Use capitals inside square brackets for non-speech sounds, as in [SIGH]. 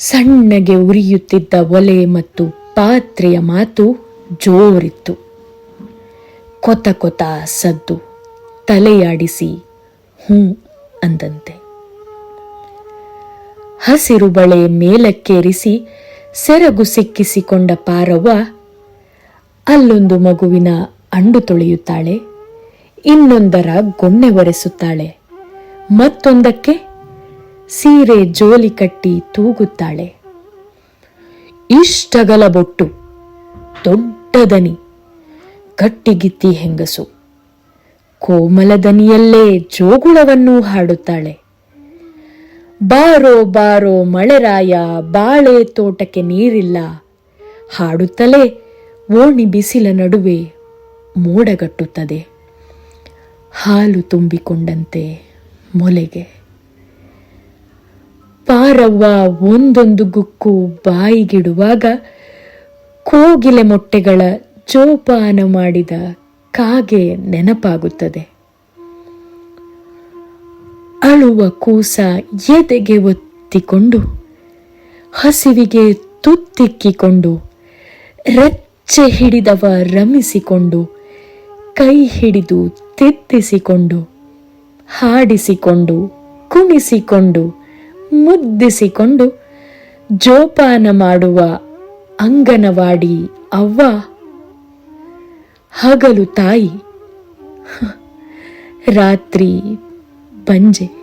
ಸಣ್ಣಗೆ ಉರಿಯುತ್ತಿದ್ದ ಒಲೆ ಮತ್ತು ಪಾತ್ರೆಯ ಮಾತು ಜೋರಿತ್ತು. ಕೊತ ಕೊತ ಸದ್ದು, ತಲೆಯಾಡಿಸಿ, ಹ್ಞೂ ಅಂದಂತೆ. ಹಸಿರು ಬಳೆ ಮೇಲಕ್ಕೇರಿಸಿ ಸೆರಗು ಸಿಕ್ಕಿಸಿಕೊಂಡ ಪಾರವ್ವ, ಅಲ್ಲೊಂದು ಮಗುವಿನ ಅಂಡು ತೊಳೆಯುತ್ತಾಳೆ, ಇನ್ನೊಂದರ ಗೊಣ್ಣೆ ಒರೆಸುತ್ತಾಳೆ, ಮತ್ತೊಂದಕ್ಕೆ ಸೀರೆ ಜೋಲಿ ಕಟ್ಟಿ ತೂಗುತ್ತಾಳೆ. ಇಷ್ಟಗಲ ಬೊಟ್ಟು ದೊಡ್ಡ ದನಿ ಗಟ್ಟಿಗಿತ್ತಿ ಹೆಂಗಸು. ಕೋಮಲ ದನಿಯಲ್ಲೇ ಜೋಗುಳವನ್ನೂ ಹಾಡುತ್ತಾಳೆ. ಬಾರೋ ಬಾರೋ ಮಳೆರಾಯ, ಬಾಳೆ ತೋಟಕ್ಕೆ ನೀರಿಲ್ಲ. ಹಾಡುತ್ತಲೇ ಓಣಿ ಬಿಸಿಲ ನಡುವೆ ಮೋಡಗಟ್ಟುತ್ತದೆ. ಹಾಲು ತುಂಬಿಕೊಂಡಂತೆ ಮೊಲೆಗೆ. ಪಾರವ್ವ ಒಂದೊಂದು ಗುಕ್ಕು ಬಾಯಿಗಿಡುವಾಗ ಕೋಗಿಲೆ ಮೊಟ್ಟೆಗಳ ಜೋಪಾನ ಮಾಡಿದ ಕಾಗೆ ನೆನಪಾಗುತ್ತದೆ. ಅಳುವ ಕೂಸ ಎದೆಗೆ ಒತ್ತಿಕೊಂಡು, ಹಸಿವಿಗೆ ತುತ್ತಿಕ್ಕಿಕೊಂಡು, ರಚ್ಚೆ ಹಿಡಿದವ ರಮಿಸಿಕೊಂಡು, ಕೈ ಹಿಡಿದು ತಿತ್ತಿಸಿಕೊಂಡು ಹಾಡಿಸಿಕೊಂಡು, ಕುಣಿಸಿಕೊಂಡು ಮುದ್ದಿಸಿಕೊಂಡು ಜೋಪಾನ ಮಾಡುವ ಅಂಗನವಾಡಿ ಅವ್ವ. ಹಗಲು ತಾಯಿ. [LAUGHS] ರಾತ್ರಿ ಬಂಜೆ.